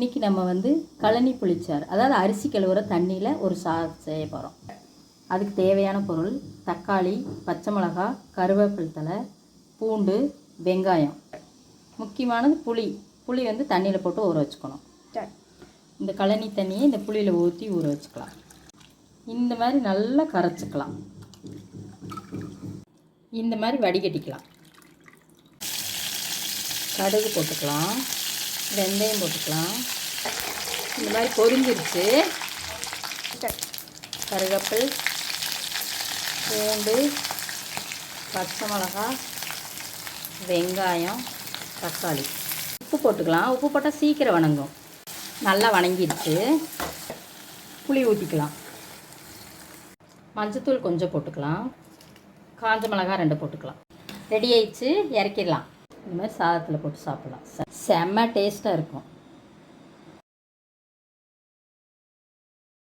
இன்றைக்கி நம்ம வந்து கழனி புளிச்சாறு அதாவது அரிசி கழுவுற தண்ணியில் ஒரு சாறு செய்ய போகிறோம் அதுக்கு தேவையான பொருள் தக்காளி பச்சை மிளகாய் கருவேப்பிலை தழை பூண்டு வெங்காயம். முக்கியமானது புளி. புளி வந்து தண்ணியில் போட்டு ஊற வச்சுக்கணும். இந்த கழனி தண்ணியை இந்த புளியில் ஊற்றி ஊற வச்சுக்கலாம். இந்த மாதிரி நல்லா கரைச்சிக்கலாம். இந்த மாதிரி வடிகட்டிக்கலாம். கடுகு போட்டுக்கலாம். வெந்தயம் போட்டுக்கலாம். இந்த மாதிரி பொரிஞ்சிருச்சு. கருகப்பில் பூண்டு பச்சை மிளகாய் வெங்காயம் தக்காளி. உப்பு போட்டுக்கலாம். உப்பு போட்டால் சீக்கிரம் வணங்கும். நல்லா வணங்கிடுச்சு புளி ஊற்றிக்கலாம் மஞ்சத்தூள் கொஞ்சம் போட்டுக்கலாம். காஞ்ச மிளகாய் ரெண்டு போட்டுக்கலாம். ரெடி ஆயிடுச்சு. இறக்கிடலாம். இந்த மாதிரி சாதத்தில் போட்டு சாப்பிட்லாம். செம்ம டேஸ்ட்டாக இருக்கும்.